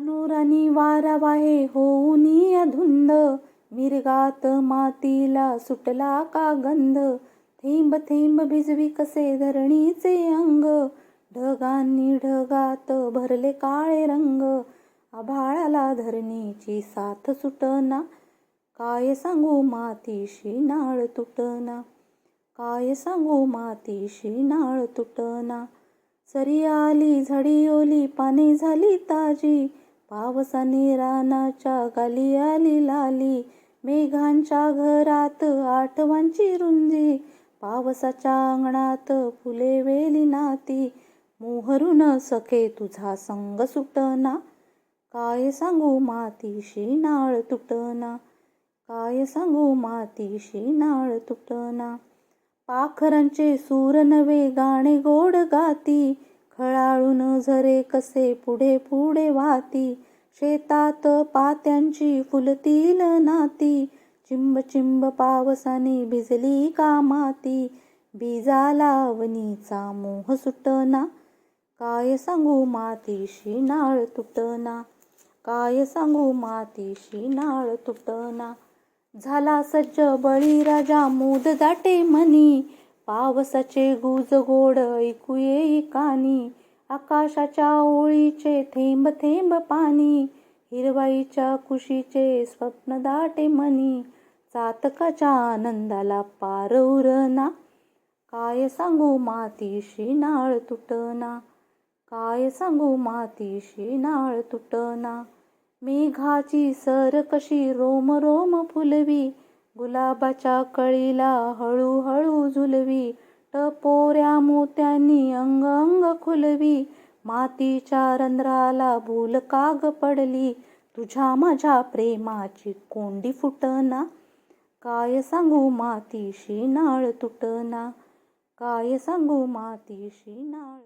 रानोरानी वारावाहे होऊनी अधुंद मिरगात मातीला सुटला का गंध? थेंब थेंब भिजवी कसे धरणीचे अंग? ढगांनी ढगात भरले काळे रंग. आभाळाला धरणीची साथ सुटना. काय सांगू मातीशी नाळ तुटना? काय सांगू मातीशी नाळ तुटना? सरी आली झडी ओली पाने झाली ताजी. पावसाने रानाच्या गाली आली लाली मेघांच्या घरात आठवांची रुंजी पावसाच्या अंगणात फुले वेली नाती. मोहरून सखे तुझा संग सुटना. काय सांगू मातीशी नाळ तुटना? काय सांगू मातीशी नाळ तुटना? पाखरांचे सूर नवे गाणे गोड गाती. हळाळून झरे कसे पुढे पुढे वाहती? शेतात पात्यांची फुलतील नाती. चिंब चिंब पावसाने भिजली का माती? बीजा लावणीचा मोह सुटना. काय सांगू मातीशी नाळ तुटना? काय सांगू मातीशी नाळ तुटना? झाला सज्ज बळीराजा मोद दाटे मनी पावसाचे गुज गोड ऐकू येई कानी आकाशाच्या ओळीचे थेंब थेंब पाणी हिरवाईच्या कुशीचे स्वप्न दाटे मनी चातकाच्या आनंदाला पार उरना काय सांगू मातीशी नाळ तुटना काय सांगू मातीशी नाळ तुटना मेघाची सर कशी रोम रोम फुलवी गुलाबाच्या कळीला हळूहळू झुलवी टपोऱ्या मोत्यांनी अंग अंग खुलवी मातीच्या रंध्राला भूल काग पडली तुझ्या माझ्या प्रेमाची कोंडी फुटना. काय सांगू मातीशी नाळ तुटना काय सांगू मातीशी नाळ